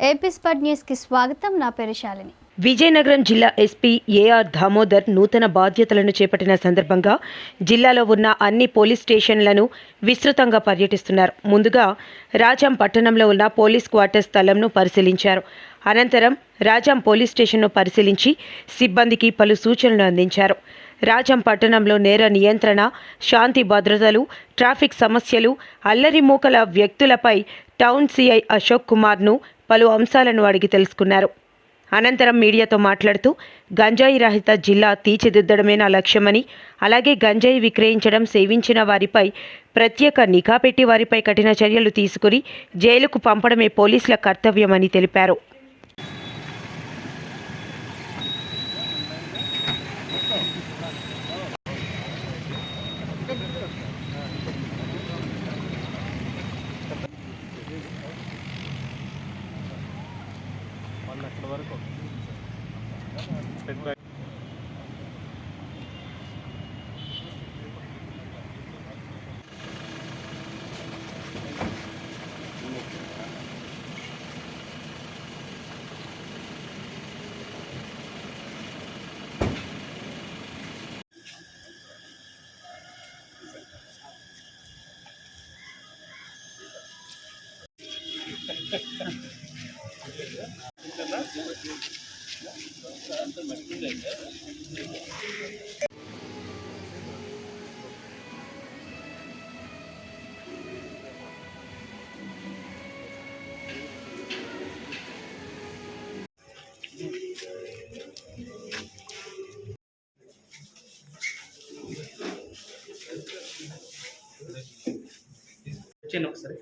AP స్పడ్ న్యూస్కి స్వాగతం. నా పేరు శాలిని. విజయనగరం జిల్లా ఎస్పీ ఏఆర్ దామోదర్ నూతన బాధ్యతలను చేపట్టిన సందర్భంగా జిల్లాలో ఉన్న అన్ని పోలీస్ స్టేషన్లను విస్తృతంగా పర్యటిస్తున్నారు. ముందుగా రాజాం పట్టణంలో ఉన్న పోలీస్ క్వార్టర్ స్థలంను పరిశీలించారు. అనంతరం రాజాం పోలీస్ స్టేషన్ను పరిశీలించి సిబ్బందికి పలు సూచనలు అందించారు. రాజం పట్టణంలో నేర నియంత్రణ శాంతి భద్రతలు ట్రాఫిక్ సమస్యలు అల్లరిమూకల వ్యక్తులపై టౌన్ సిఐ అశోక్ కుమార్ను పలు అంశాలను అడిగి తెలుసుకున్నారు. అనంతరం మీడియాతో మాట్లాడుతూ గంజాయి రహిత జిల్లా తీర్చిదిద్దడమే నా లక్ష్యమని అలాగే గంజాయి విక్రయించడం సేవించిన వారిపై ప్రత్యేక నిఘా పెట్టి వారిపై కఠిన చర్యలు తీసుకుని జైలుకు పంపడమే పోలీసుల కర్తవ్యమని తెలిపారు. వచ్చేయండి ఒకసారి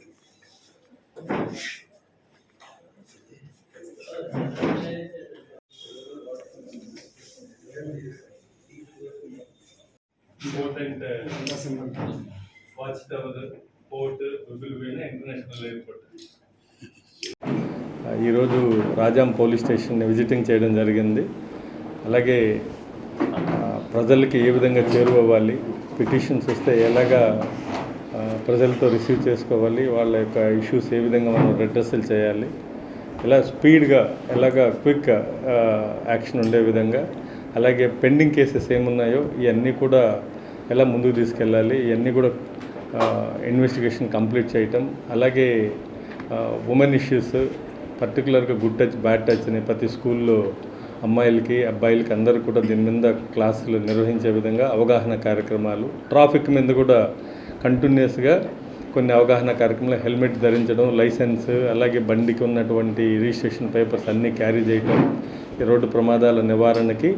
important uh, watchtower, port, International Airport. ఈరోజు రాజాం పోలీస్ స్టేషన్ని విజిటింగ్ చేయడం జరిగింది అలాగే ప్రజలకి ఏ విధంగా చేరువవ్వాలి పిటిషన్స్ వస్తే ఎలాగా ప్రజలతో రిసీవ్ చేసుకోవాలి వాళ్ళ యొక్క ఇష్యూస్ ఏ విధంగా మనం రెడ్రెస్సల్ చేయాలి ఇలా స్పీడ్గా ఎలాగా క్విక్ యాక్షన్ ఉండే విధంగా అలాగే పెండింగ్ కేసెస్ ఏమున్నాయో ఇవన్నీ కూడా ఎలా ముందుకు తీసుకెళ్ళాలి ఇవన్నీ కూడా ఇన్వెస్టిగేషన్ కంప్లీట్ చేయటం అలాగే ఉమెన్ ఇష్యూస్ పర్టికులర్గా గుడ్ టచ్ బ్యాడ్ టచ్ అని ప్రతి స్కూల్లో అమ్మాయిలకి అబ్బాయిలకి అందరూ కూడా దీని మీద క్లాసులు నిర్వహించే విధంగా అవగాహన కార్యక్రమాలు ట్రాఫిక్ మీద కూడా కంటిన్యూస్గా కొన్ని అవగాహన కార్యక్రమాలు హెల్మెట్ ధరించడం లైసెన్స్ అలాగే బండికి ఉన్నటువంటి రిజిస్ట్రేషన్ పేపర్స్ అన్నీ క్యారీ చేయటం ఈ రోడ్డు ప్రమాదాల నివారణకి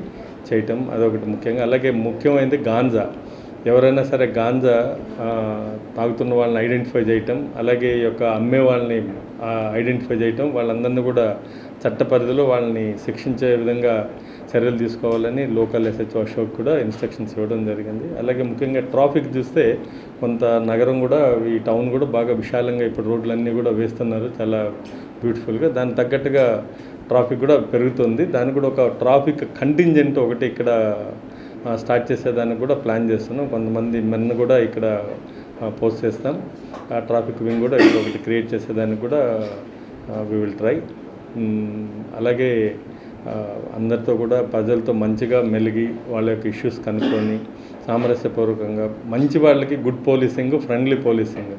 చేయటం అదొకటి ముఖ్యంగా అలాగే ముఖ్యమైనది గాంజా. ఎవరైనా సరే గాంజా తాగుతున్న వాళ్ళని ఐడెంటిఫై చేయటం అలాగే ఈ యొక్క అమ్మే వాళ్ళని ఐడెంటిఫై చేయటం వాళ్ళందరినీ కూడా చట్ట పరిధిలో వాళ్ళని శిక్షించే విధంగా చర్యలు తీసుకోవాలని లోకల్ ఎస్హెచ్ఓ అశోక్ కూడా ఇన్స్ట్రక్షన్స్ ఇవ్వడం జరిగింది. అలాగే ముఖ్యంగా ట్రాఫిక్ చూస్తే కొంత నగరం కూడా ఈ టౌన్ కూడా బాగా విశాలంగా ఇప్పుడు రోడ్లన్నీ కూడా వేస్తున్నారు చాలా బ్యూటిఫుల్గా దానికి తగ్గట్టుగా ట్రాఫిక్ కూడా పెరుగుతుంది. దానికి కూడా ఒక ట్రాఫిక్ కంటింజెంట్ ఒకటి ఇక్కడ స్టార్ట్ చేసేదానికి కూడా ప్లాన్ చేస్తున్నాం. కొంతమంది మెన్ కూడా ఇక్కడ పోస్ట్ చేస్తాం. ఆ ట్రాఫిక్ వింగ్ కూడా ఇక్కడ ఒకటి క్రియేట్ చేసేదానికి కూడా వి విల్ ట్రై అలాగే అందరితో కూడా ప్రజలతో మంచిగా మెలిగి వాళ్ళ యొక్క ఇష్యూస్ కనుక్కొని సామరస్యపూర్వకంగా మంచి వాళ్ళకి గుడ్ పోలీసింగ్ ఫ్రెండ్లీ పోలీసింగ్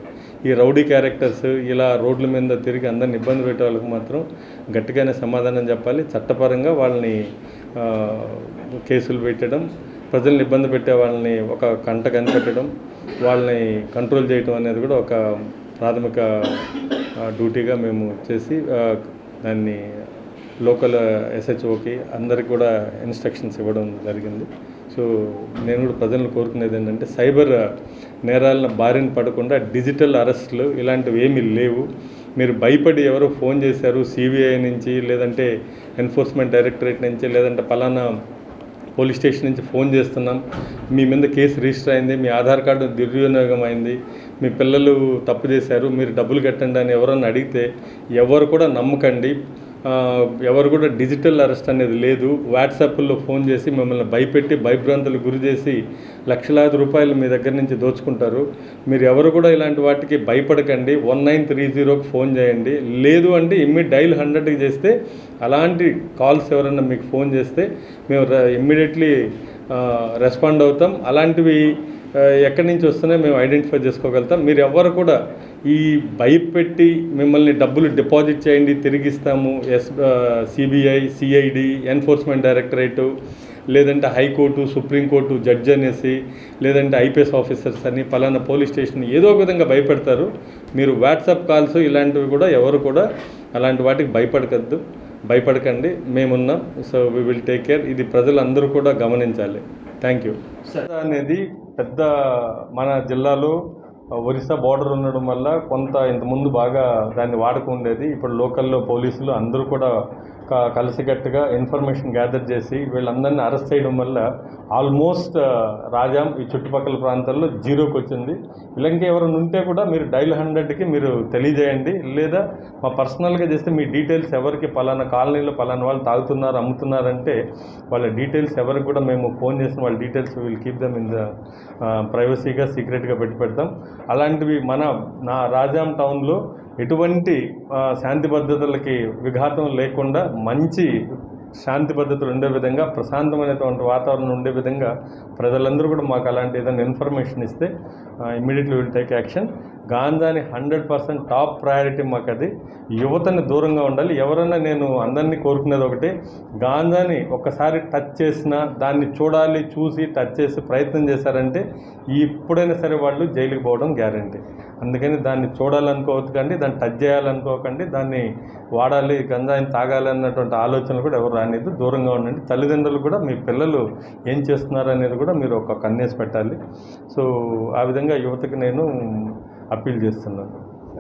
ఈ రౌడీ క్యారెక్టర్స్ ఇలా రోడ్ల మీద తిరిగి అందరిని ఇబ్బంది పెట్టే వాళ్ళకి మాత్రం గట్టిగానే సమాధానం చెప్పాలి. చట్టపరంగా వాళ్ళని కేసులు పెట్టడం ప్రజల్ని ఇబ్బంది పెట్టే వాళ్ళని ఒక కంట కనిపెట్టడం వాళ్ళని కంట్రోల్ చేయడం అనేది కూడా ఒక ప్రాథమిక డ్యూటీగా మేము చేసి దాన్ని లోకల్ ఎస్హెచ్ఓకి అందరికి కూడా ఇన్స్ట్రక్షన్స్ ఇవ్వడం జరిగింది. సో నేను కూడా ప్రజలను కోరుకునేది ఏంటంటే సైబర్ నేరాలను బారిన పడకుండా డిజిటల్ అరెస్టులు ఇలాంటివి ఏమీ లేవు. మీరు భయపడి ఎవరో ఫోన్ చేశారు సిబిఐ నుంచి లేదంటే ఎన్ఫోర్స్మెంట్ డైరెక్టరేట్ నుంచి లేదంటే పలానా పోలీస్ స్టేషన్ నుంచి ఫోన్ చేస్తున్నాం. మీ మీద కేసు రిజిస్టర్ అయింది. మీ ఆధార్ కార్డు దుర్వినియోగం అయింది. మీ పిల్లలు తప్పు చేశారు. మీరు డబ్బులు కట్టండి అని ఎవరన్నా అడిగితే ఎవరు కూడా నమ్మకండి. ఎవరు కూడా డిజిటల్ అరెస్ట్ అనేది లేదు. వాట్సాప్లో ఫోన్ చేసి మిమ్మల్ని భయపెట్టి భయభ్రాంతులు గురి చేసి లక్షలాది రూపాయలు మీ దగ్గర నుంచి దోచుకుంటారు. మీరు ఎవరు కూడా ఇలాంటి వాటికి భయపడకండి. వన్ నైన్ త్రీ జీరోకి ఫోన్ చేయండి. లేదు అంటే ఇమ్మీ డైల్ హండ్రెడ్కి చేస్తే అలాంటి కాల్స్ ఎవరైనా మీకు ఫోన్ చేస్తే మేము ఇమ్మీడియట్లీ రెస్పాండ్ అవుతాం. అలాంటివి ఎక్కడి నుంచి వస్తున్నాయో మేము ఐడెంటిఫై చేసుకోగలుగుతాం. మీరు ఎవరు కూడా ఈ భయపెట్టి మిమ్మల్ని డబ్బులు డిపాజిట్ చేయండి తిరిగిస్తాము. Yes CBI CID enforcement directorate లేదంటే high court supreme court judge అనేసి లేదంటే ఐపీఎస్ ఆఫీసర్స్ అని పలానా పోలీస్ స్టేషన్ ఏదో ఒక విధంగా భయపెడతారు. మీరు వాట్సాప్ కాల్స్ ఇలాంటివి కూడా ఎవరు కూడా అలాంటి వాటికి భయపడకద్దు. భయపడకండి. మేమున్నాం. So we will take care ఇది ప్రజలందరూ కూడా గమనించాలి. Thank you. అనేది పెద్ద మన జిల్లాలో ఒరిస్సా బార్డర్ ఉండడం వల్ల కొంత ఇంతకుముందు బాగా దాన్ని వాడకం ఉండేది. ఇప్పుడు లోకల్లో పోలీసులు అందరూ కూడా క- కలిసికట్టుగా ఇన్ఫర్మేషన్ గ్యాదర్ చేసి వీళ్ళందరినీ అరెస్ట్ చేయడం వల్ల ఆల్మోస్ట్ రాజాం ఈ చుట్టుపక్కల ప్రాంతాల్లో జీరోకి వచ్చింది. ఇలాంటి ఎవరైనా ఉంటే కూడా మీరు డైల్ హండ్రెడ్కి మీరు తెలియజేయండి. లేదా మా పర్సనల్గా చేస్తే మీ డీటెయిల్స్ ఎవరికి పలానా కాలనీలో పలానా వాళ్ళు తాగుతున్నారు అమ్ముతున్నారంటే వాళ్ళ డీటెయిల్స్ ఎవరికి కూడా మేము ఫోన్ చేసిన వాళ్ళ details will keep them in the ప్రైవసీగా సీక్రెట్గా పెట్టి పెడతాం. అలాంటివి మన నా రాజాం టౌన్లో ఎటువంటి శాంతి భద్రతలకి విఘాతం లేకుండా మంచి శాంతి భద్రతలు ఉండే విధంగా ప్రశాంతమైనటువంటి వాతావరణం ఉండే విధంగా ప్రజలందరూ కూడా మాకు అలాంటి ఏదైనా ఇన్ఫర్మేషన్ ఇస్తే ఇమ్మీడియట్లీ విల్ టేక్ యాక్షన్. గాంజాని హండ్రెడ్ పర్సెంట్ టాప్ ప్రయారిటీ మాకు అది యువతని దూరంగా ఉండాలి. ఎవరైనా నేను అందరినీ కోరుకునేది ఒకటి గాంజాని ఒక్కసారి టచ్ చేసినా దాన్ని చూడాలి చూసి టచ్ చేసి ప్రయత్నం చేశారంటే ఇప్పుడైనా సరే వాళ్ళు జైలుకి పోవడం గ్యారంటీ. అందుకని దాన్ని చూడాలనుకోవద్దండి దాన్ని టచ్ చేయాలనుకోకండి దాన్ని వాడాలి గంజాయిని తాగాలి అన్నటువంటి ఆలోచనలు కూడా ఎవరు రానిది దూరంగా ఉండండి. తల్లిదండ్రులు కూడా మీ పిల్లలు ఏం చేస్తున్నారు అనేది కూడా మీరు ఒక కన్నేసి పెట్టాలి. సో ఆ విధంగా యువతకి నేను అప్పీల్ చేస్తున్నాను